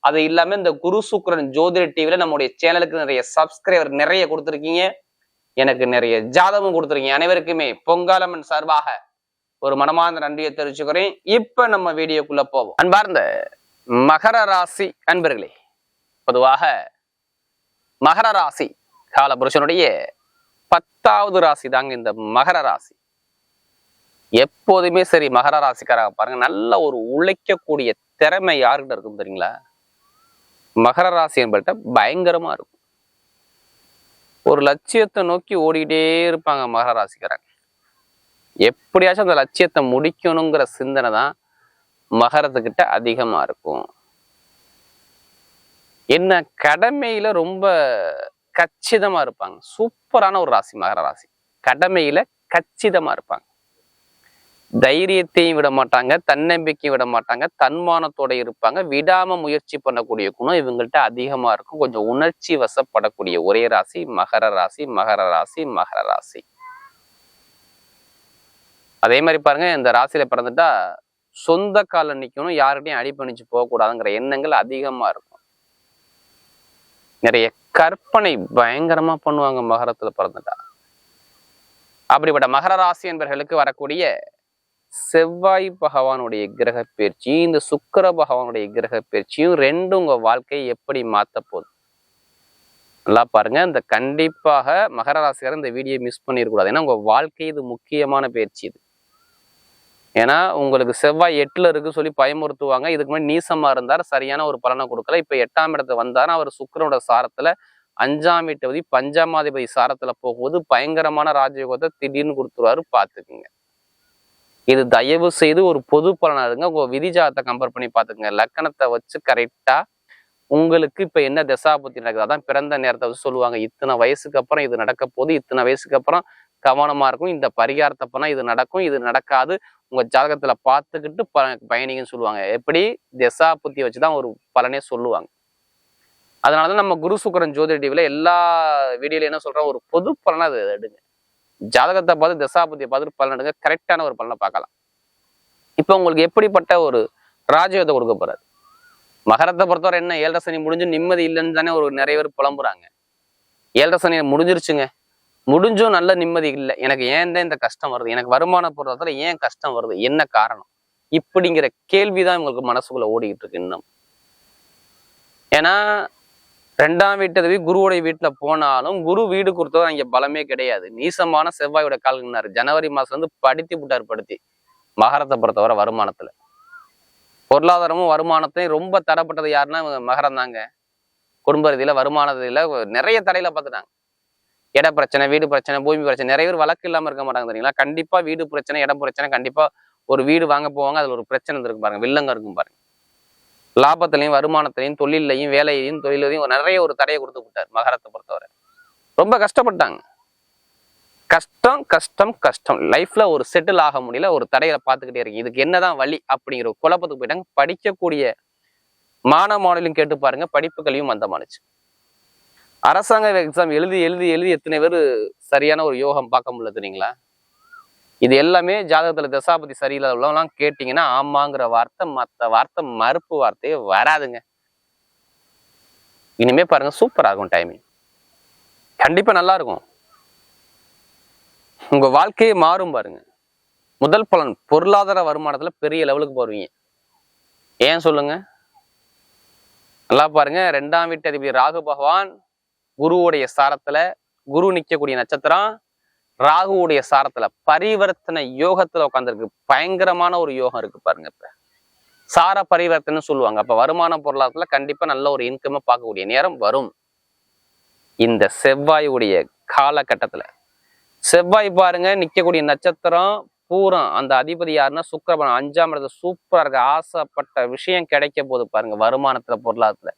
அது இல்லாம இந்த குரு சுக்கரன் ஜோதிட டிவில நம்முடைய சேனலுக்கு நிறைய சப்ஸ்கிரைபர் நிறைய கொடுத்துருக்கீங்க. எனக்கு நிறைய ஜாதகம் கொடுத்துருக்கீங்க. அனைவருக்குமே பொங்காலம்மன் சார்பாக ஒரு மனமார்ந்த நன்றியை தெரிவிச்சுக்கிறேன். இப்ப நம்ம வீடியோக்குள்ள போவோம். அன்பார்ந்த மகர ராசி அன்பர்களே பொதுவாக மகர ராசி காலபுருஷனுடைய பத்தாவது ராசி தாங்க இந்த மகர ராசி. எப்போதுமே சரி மகர ராசிக்காராக பாருங்க. நல்ல ஒரு உழைக்கக்கூடிய திறமை யாருக்கிட்ட இருக்கும் தெரியுங்களா? மகர ராசி என்பட்ட பயங்கரமா இருக்கும். ஒரு லட்சியத்தை நோக்கி ஓடிக்கிட்டே இருப்பாங்க மகர ராசிக்காரங்க. எப்படியாச்சும் அந்த லட்சியத்தை முடிக்கணுங்கிற சிந்தனை தான் மகரத்துக்கிட்ட அதிகமா இருக்கும். என்ன கடமையில ரொம்ப கச்சிதமா இருப்பாங்க. சூப்பரான ஒரு ராசி மகர ராசி. கடமையில கச்சிதமா இருப்பாங்க. தைரியத்தையும் விட மாட்டாங்க தன்னம்பிக்கையும் விட மாட்டாங்க தன்மானத்தோட இருப்பாங்க. விடாம முயற்சி பண்ணக்கூடிய குணம் இவங்கள்ட்ட அதிகமா இருக்கும். கொஞ்சம் உணர்ச்சி வசப்படக்கூடிய ஒரே ராசி மகர ராசி மகர ராசி மகர ராசி. அதே மாதிரி பாருங்க இந்த ராசியில பிறந்துட்டா சொந்த கால நிக்கணும் யார்கிட்டையும் அடிப்பணிச்சு போகக்கூடாதுங்கிற எண்ணங்கள் அதிகமா இருக்கும். நிறைய கற்பனை பயங்கரமா பண்ணுவாங்க மகரத்துல பிறந்துட்டா. அப்படிப்பட்ட மகர ராசி என்பவர்களுக்கு வரக்கூடிய செவ்வாய் பகவானுடைய கிரக பயிற்சியும் இந்த சுக்கிர பகவானுடைய கிரக பயிற்சியும் ரெண்டும் உங்க வாழ்க்கையை எப்படி மாத்த போகுது? நல்லா பாருங்க. இந்த கண்டிப்பாக மகர ராசிக்காரர் இந்த வீடியோ மிஸ் பண்ணிடக்கூடாது. ஏன்னா உங்க வாழ்க்கை இது முக்கியமான பயிற்சி இது. ஏன்னா உங்களுக்கு செவ்வாய் எட்டுல இருக்கு சொல்லி பயமுறுத்துவாங்க. இதுக்கு முன்னாடி நீசமா இருந்தார். சரியான ஒரு பலனை கொடுக்கல. இப்ப எட்டாம் இடத்துல வந்தார் அவர் சுக்கரனோட சாரத்துல அஞ்சாம் வீட்டுபதி பஞ்சாமாதிபதி சாரத்துல போகும்போது பயங்கரமான ராஜயோகத்தை திடீர்னு கொடுத்துருவாரு. பாத்துக்குங்க இது தயவு செய்து ஒரு பொது பலனாக இருங்க. உங்கள் விதிஜாதத்தை கம்பேர் பண்ணி பார்த்துக்குங்க. லக்கணத்தை வச்சு கரெக்டாக உங்களுக்கு இப்போ என்ன தசாபுத்தி நடக்குது? அதான் பிறந்த நேரத்தை வச்சு சொல்லுவாங்க. இத்தனை வயசுக்கு அப்புறம் இது நடக்க போகுது. இத்தனை வயசுக்கு அப்புறம் கவனமாக இருக்கும். இந்த பரிகாரத்தை பண்ணால் இது நடக்கும். இது நடக்காது. உங்கள் ஜாதகத்தில் பார்த்துக்கிட்டு ப பயணிங்கன்னு சொல்லுவாங்க. எப்படி? தசா புத்தி வச்சுதான் ஒரு பலனே சொல்லுவாங்க. அதனாலதான் நம்ம குரு சுக்கரன் ஜோதிட டிவில எல்லா வீடியோல என்ன சொல்கிறோம் ஒரு பொது பலனாக அது எடுங்க. ஜாதகத்தை பார்த்து தசாபதியை பார்த்துட்டு பலன் எடுங்க கரெக்டான ஒரு பலனை பார்க்கலாம். இப்போ உங்களுக்கு எப்படிப்பட்ட ஒரு ராஜயோகத்தை கொடுக்க போறாரு? மகரத்தை பொறுத்தவரை என்ன? ஏழரை சனி முடிஞ்சு நிம்மதி இல்லைன்னு தானே ஒரு நிறைய பேர் புலம்புறாங்க. ஏழரை சனி முடிஞ்சிருச்சுங்க. முடிஞ்சும் நல்ல நிம்மதி இல்லை. எனக்கு ஏன் தான் இந்த கஷ்டம் வருது? எனக்கு வருமான பொருளாதாரத்தில் ஏன் கஷ்டம் வருது? என்ன காரணம்? இப்படிங்கிற கேள்விதான் உங்களுக்கு மனசுக்குள்ள ஓடிக்கிட்டு இருக்கு இன்னும். ஏன்னா ரெண்டாம் வீட்டது குருவுடைய வீட்டுல போனாலும் குரு வீடு கொடுத்தது அங்க பலமே கிடையாது. நீசமான செவ்வாயோட கால்னாரு ஜனவரி மாதம் வந்து படுத்தி விட்டார் படுத்தி. மகரத்தை பொறுத்தவரை வருமானத்துல. பொருளாதாரமும் வருமானத்தையும் ரொம்ப தடைப்பட்டது யாருன்னா மகரம் தாங்க. குடும்ப ரீதியில் வருமானத்தில் நிறைய தடையில பார்த்துட்டாங்க. இட பிரச்சனை வீடு பிரச்சனை பூமி பிரச்சனை நிறைய பேர் வழக்கு இல்லாம இருக்க மாட்டாங்க தெரியுங்களா? கண்டிப்பா வீடு பிரச்சனை இடம் பிரச்சனை கண்டிப்பா ஒரு வீடு வாங்க போவாங்க அதுல ஒரு பிரச்சனை இருக்கும் பாருங்க. வில்லங்க இருக்கும் பாருங்க. லாபத்திலையும் வருமானத்திலையும் தொழிலையும் வேலையையும் தொழிலையும் நிறைய ஒரு தடையை கொடுத்து விட்டார் மகரத்தை பொறுத்தவரை. ரொம்ப கஷ்டப்பட்டாங்க. கஷ்டம் கஷ்டம் கஷ்டம். லைஃப்ல ஒரு செட்டில் ஆக முடியல ஒரு தடையில பார்த்துக்கிட்டே இருக்கு. இதுக்கு என்னதான் வழி அப்படிங்கிற ஒரு குழப்பத்துக்கு போயிட்டாங்க. படிக்கக்கூடிய மாணவ மாணவியும் கேட்டு பாருங்க படிப்பு கல்வியும் மந்தமானுச்சு. அரசாங்க எக்ஸாம் எழுதி எழுதி எழுதி எத்தனை பேர் சரியான ஒரு யோகம் பார்க்க முடியல தெரியுங்களா? இது எல்லாமே ஜாதகத்தில் தசாபதி சரியில்லாத உள்ளவங்களாம் கேட்டிங்கன்னா ஆமாங்கிற வார்த்தை மற்ற வார்த்தை மறுப்பு வார்த்தையே வராதுங்க. இனிமே பாருங்க சூப்பர் இருக்கும் டைமிங் கண்டிப்பாக நல்லா இருக்கும். உங்கள் வாழ்க்கையே மாறும் பாருங்க. முதல் பலன் பொருளாதார வருமானத்தில் பெரிய லெவலுக்கு போடுவீங்க ஏன் சொல்லுங்க? நல்லா பாருங்க ரெண்டாம் வீட்டு அதிபதி ராகு பகவான் குருவுடைய சாரத்தில் குரு நிற்கக்கூடிய நட்சத்திரம் ராகுவுடைய சாரத்துல பரிவர்த்தனை யோகத்துல உட்காந்துருக்கு பயங்கரமான ஒரு யோகம் இருக்கு பாருங்க இப்ப. சார பரிவர்த்தனை சொல்லுவாங்க. அப்ப வருமான பொருளாதாரத்துல கண்டிப்பா நல்ல ஒரு இன்கமை பார்க்கக்கூடிய நேரம் வரும். இந்த செவ்வாயுடைய காலகட்டத்துல. செவ்வாய் பாருங்க நிக்கக்கூடிய நட்சத்திரம் பூரம் அந்த அதிபதி யாருன்னா சுக்கிரபன் அஞ்சாம் இடத்துல சூப்பரா இருக்கு. ஆசைப்பட்ட விஷயம் கிடைக்க போது பாருங்க வருமானத்துல பொருளாதாரத்துல.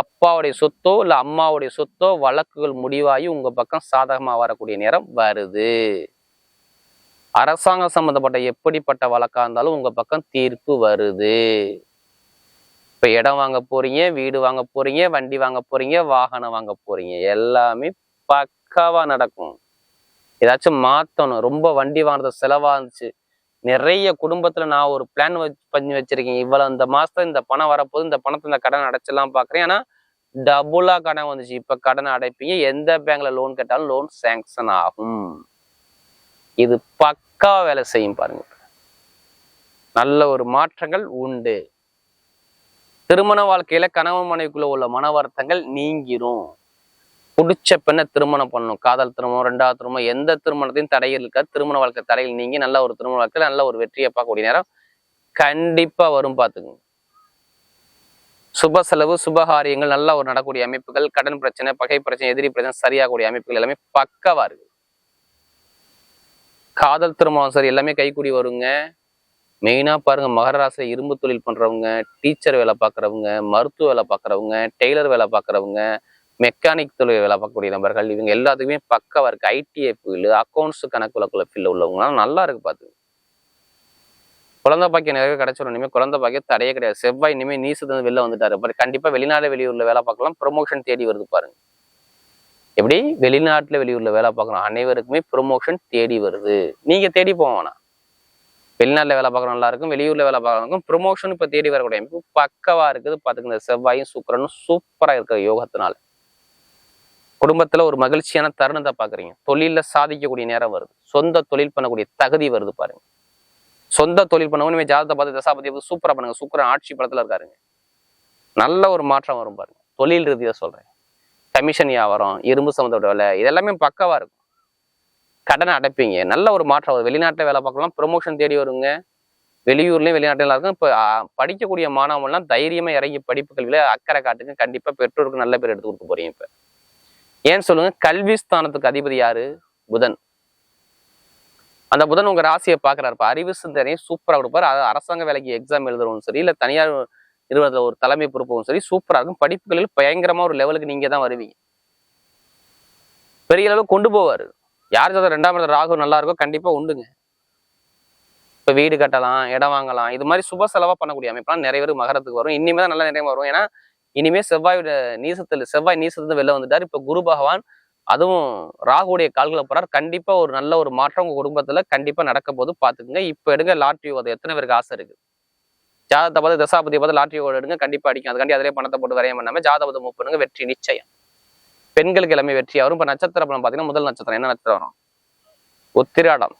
அப்பாவுடைய சொத்தோ இல்ல அம்மாவுடைய சொத்தோ வழக்குகள் முடிவாகி உங்க பக்கம் சாதகமா வரக்கூடிய நேரம் வருது. அரசாங்கம் சம்மந்தப்பட்ட எப்படிப்பட்ட வழக்கா இருந்தாலும் உங்க பக்கம் தீர்ப்பு வருது. இப்ப இடம் வாங்க போறீங்க வீடு வாங்க போறீங்க வண்டி வாங்க போறீங்க வாகனம் வாங்க போறீங்க. எல்லாமே பக்காவா நடக்கும். ஏதாச்சும் மாத்தணும். ரொம்ப வண்டி வாங்குறது செலவா இருந்துச்சு. நிறைய குடும்பத்துல நான் ஒரு பிளான் பண்ணி வச்சிருக்கேன். இவ்வளவு இந்த மாசத்துல இந்த பணம் வரப்போது இந்த பணத்தை இந்த கடன் அடைச்சலாம் பாக்குறேன். ஏன்னா டபுளா கடன் வந்துச்சு. இப்ப கடன் அடைப்பீங்க. எந்த பேங்க்ல லோன் கேட்டாலும் லோன் சேங்ஷன் ஆகும். இது பக்கா வேலை செய்யும் பாருங்க. நல்ல ஒரு மாற்றங்கள் உண்டு. திருமண வாழ்க்கையில கணவன் மனைவிக்குள்ள உள்ள மன வருத்தங்கள் நீங்கிரும். பிடிச்ச பெண்ணை திருமணம் பண்ணணும். காதல் திருமணம் ரெண்டாவது திருமணம் எந்த திருமணத்தையும் தடையில் இருக்காது. திருமண வாழ்க்கை தடையில் நீங்க நல்ல ஒரு திருமண வாழ்க்கையில நல்ல ஒரு வெற்றியை பார்க்கக்கூடிய நேரம் கண்டிப்பா வரும் பார்த்துக்குங்க. சுப செலவு சுபகாரியங்கள் நல்ல ஒரு நடக்கூடிய அமைப்புகள் கடன் பிரச்சனை பகை பிரச்சனை எதிரி பிரச்சனை சரியாகக்கூடிய அமைப்புகள் எல்லாமே பக்கவா இருக்கு காதல் திருமணம் சரி எல்லாமே கைக்கூடி வருங்க. மெயினா பாருங்க மகராசை இரும்பு தொழில் பண்றவங்க டீச்சர் வேலை பார்க்குறவங்க மருத்துவ வேலை பார்க்குறவங்க டெய்லர் வேலை பார்க்குறவங்க மெக்கானிக் தொழில் வேலை பார்க்கக்கூடிய நபர்கள் இவங்க எல்லாத்துக்குமே பக்கவா இருக்கு ஐடிஐ ஃபீல்டு அக்கௌண்ட்ஸ் கணக்கு வழக்குல ஃபீல்டு உள்ளவங்களாம் நல்லா இருக்கு பார்த்து. குழந்தை பாக்கியம் நிறைய கிடைச்சிடும் இனிமேல் குழந்தை பாக்கியம் தடையே கிடையாது. செவ்வாய் இனிமேல் நீசத்து வெளில வந்துட்டாரு. பட் கண்டிப்பா வெளிநாடு வெளியூர்ல வேலை பார்க்கலாம். ப்ரொமோஷன் தேடி வருது பாருங்க. எப்படி? வெளிநாட்டுல வெளியூர்ல வேலை பார்க்கணும். அனைவருக்குமே ப்ரொமோஷன் தேடி வருது. நீங்க தேடி போவானா வெளிநாட்டில் வெளிநாட்டுல வேலை பார்க்கணும் நல்லா இருக்கும். வெளியூர்ல வேலை பார்க்கறவங்க ப்ரொமோஷன் இப்ப தேடி வரக்கூடிய அமைப்பு பக்கவா இருக்குது. இந்த செவ்வாயும் சுக்கரனும் சூப்பரா இருக்கிற யோகத்தினால. குடும்பத்துல ஒரு மகிழ்ச்சியான தருணத்தை பாக்குறீங்க. தொழில சாதிக்கக்கூடிய நேரம் வருது. சொந்த தொழில் பண்ணக்கூடிய தகுதி வருது பாருங்க. சொந்த தொழில் பண்ணவனுமே ஜாதகத்தை பார்த்து தசாபதி பார்த்து சூப்பரா பண்ணுங்க. சூப்பரா ஆட்சி படத்துல இருக்காருங்க. நல்ல ஒரு மாற்றம் வரும் பாருங்க. தொழில் ரீதியா சொல்றேன். கமிஷன் வியாபாரம் இரும்பு சம்மந்தப்பட்ட வேலை இதெல்லாமே பக்கவா இருக்கும். கடனை அடைப்பீங்க. நல்ல ஒரு மாற்றம் வரும் வெளிநாட்டில் வேலை பார்க்கலாம். ப்ரொமோஷன் தேடி வருங்க. வெளியூர்லயும் வெளிநாட்டுல இருக்கும் இப்போ படிக்கக்கூடிய மாணவன்லாம் தைரியமாக இறங்கி படிப்பு கல்வியில் அக்கறை காட்டுங்க. கண்டிப்பாக பெற்றோருக்கு நல்ல பேர் எடுத்து கொடுக்க போறீங்க இப்போ. ஏன்னு சொல்லுங்க? கல்வி ஸ்தானத்துக்கு அதிபதி யாரு? புதன். அந்த புதன் உங்க ராசியை பாக்குறாரு அறிவு சிந்தனையும் சூப்பரா கொடுப்பாரு. அது அரசாங்க வேலைக்கு எக்ஸாம் எழுதுறவும் சரி இல்ல தனியார் நிறுவனத்துல ஒரு தலைமை பொறுப்பவும் சரி சூப்பரா இருக்கும். படிப்புகளில் பயங்கரமா ஒரு லெவலுக்கு நீங்க தான் வருவீங்க. பெரிய அளவு கொண்டு போவாரு. யார் ஜாதகம் ரெண்டாம் இடத்துல ராகு நல்லா இருக்கோ கண்டிப்பா உண்டுங்க. இப்ப வீடு கட்டலாம் இடம் வாங்கலாம். இது மாதிரி சுப செலவா பண்ணக்கூடிய அமைப்பெல்லாம் நிறைய பேர் மகரத்துக்கு வரும். இனிமே தான் நல்லா நிறைய வரும். ஏன்னா இனிமே செவ்வாயோட நீசத்துல செவ்வாய் நீசத்துல வெளில வந்துட்டார். இப்ப குரு பகவான் அதுவும் ராகுடைய கால்களை போறார். கண்டிப்பா ஒரு நல்ல ஒரு மாற்றம் உங்க குடும்பத்துல கண்டிப்பா நடக்க போது பாத்துக்குங்க. இப்ப எடுங்க லாட்ரி ஓத. எத்தனை பேருக்கு ஆசை இருக்கு? ஜாதகத்தை பார்த்து தசாபதி பார்த்து லாட்ரி ஓட எடுங்க. கண்டிப்பா அடிக்கும். அதுக்காண்டி அதிலே பணத்தை போட்டு வரையம் பண்ணாம ஜாதகத்தை மூவ் பண்ணுங்க. வெற்றி நிச்சயம். பெண்களுக்கு எல்லாமே வெற்றி வரும் இப்ப நட்சத்திர பலம் பாத்தீங்கன்னா முதல் நட்சத்திரம் என்ன நட்சத்திரம் வரும்? உத்திராடம்.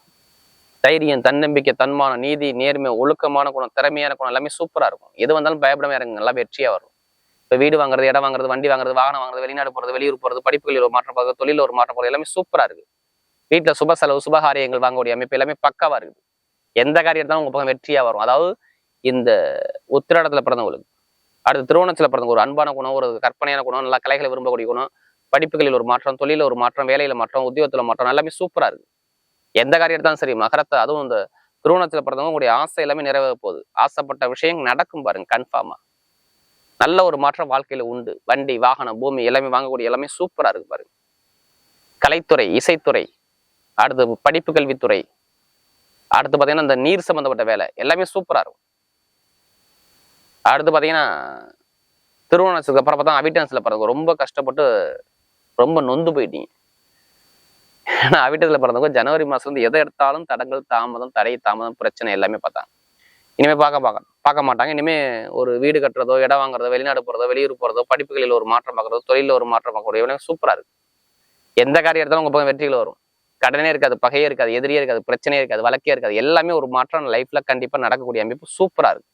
தைரியம் தன்னம்பிக்கை தன்மானம் நீதி நேர்மை ஒழுக்கமான குணம் திறமையான குணம் எல்லாமே சூப்பரா இருக்கும். எது வந்தாலும் பயப்படாம இறங்குங்க. நல்லா வெற்றியா வரும். இப்போ வீடு வாங்குறது இடம் வாங்குறது வண்டி வாங்குறது வாகனம் வாங்குறது வெளிநாடு போறது வெளியூர் போறது படிப்புகளில் ஒரு மாற்றம் போகிறது தொழில ஒரு மாற்றம் போகிறது எல்லாமே சூப்பராக இருக்குது. வீட்டில் சுப செலவு சுபகாரியங்கள் வாங்கக்கூடிய அமைப்பு எல்லாமே பக்காவா இருக்குது. எந்த காரியம் இருந்தாலும் உங்க பக்கம் வெற்றியா வரும். அதாவது இந்த உத்திராடத்தில் பிறந்தவங்களுக்கு அடுத்து திருவோணத்தில் பிறந்தவங்க ஒரு அன்பான குணம் ஒரு கற்பனையான குணம் நல்லா கலைகளை விரும்பக்கூடிய குணம் படிப்புகளில் ஒரு மாற்றம் தொழில ஒரு மாற்றம் வேலையில மாற்றம் உத்தியோகத்துல மாற்றம் எல்லாமே சூப்பராக இருக்குது. எந்த காரியம் எடுத்தாலும் சரி மகரத்தை அதுவும் இந்த திருவோணத்தில் பிறந்தவங்க உங்களுடைய ஆசை எல்லாமே நிறைவேற போகுது. ஆசைப்பட்ட விஷயம் நடக்கும் பாருங்க கன்ஃபார்மாக நல்ல ஒரு மாற்றம் வாழ்க்கையில உண்டு. வண்டி வாகனம் பூமி எல்லாமே வாங்கக்கூடிய எல்லாமே சூப்பரா இருக்கு பாருங்க. கலைத்துறை இசைத்துறை அடுத்து படிப்பு கல்வித்துறை அடுத்து பாத்தீங்கன்னா இந்த நீர் சம்பந்தப்பட்ட வேலை எல்லாமே சூப்பரா இருக்கும். அடுத்து பாத்தீங்கன்னா திருவோணத்துக்கு அப்புறம் பார்த்தா அவிட்டன்ஸ்ல பிறந்தவங்க ரொம்ப கஷ்டப்பட்டு ரொம்ப நொந்து போயிட்டீங்க. ஏன்னா அவிட்டத்தில் பிறந்தவங்க ஜனவரி மாதம் வந்து எதை எடுத்தாலும் தடங்கள் தாமதம் தடை தாமதம் பிரச்சனை எல்லாமே பார்த்தாங்க. இனிமே பார்க்க பார்க்க பார்க்க மாட்டாங்க. இனிமேல் ஒரு வீடு கட்டுறதோ இடம் வாங்குறதோ வெளிநாடு போகிறதோ வெளியூர் போகிறதோ படிப்புகளில் ஒரு மாற்றம் பார்க்குறதோ தொழிலில் ஒரு மாற்றம் பார்க்குறதோ இவனே சூப்பராக இருக்குது எந்த காரியம் எடுத்தாலும் உங்கள் பக்கம் வெற்றிகள் வரும். கடனே இருக்காது பகையே இருக்காது எதிரியே இருக்காது பிரச்சனையே இருக்காது வழக்கே இருக்காது. எல்லாமே ஒரு மாற்றம் லைஃப்ல கண்டிப்பாக நடக்கக்கூடிய அமைப்பு சூப்பராக இருக்கு.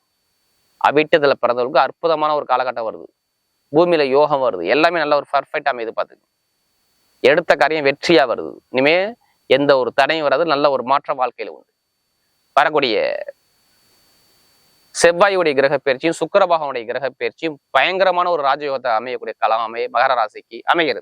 அவிட்டத்தில் பிறந்தவர்களுக்கு அற்புதமான ஒரு காலகட்டம் வருது. பூமியில் யோகம் வருது. எல்லாமே நல்ல ஒரு பர்ஃபெக்ட் அமைது பார்த்துக்கு எடுத்த காரியம் வெற்றியாக வருது. இனிமேல் எந்த ஒரு தடையும் வராது நல்ல ஒரு மாற்றம் வாழ்க்கையில் உண்டு. வரக்கூடிய செவ்வாயுடைய கிரக பயிற்சியும் சுக்கரபாகவனுடைய கிரக பயிற்சியும் பயங்கரமான ஒரு ராஜயோகத்தை அமையக்கூடிய களம் அமைய மகர ராசிக்கு அமைகிறது.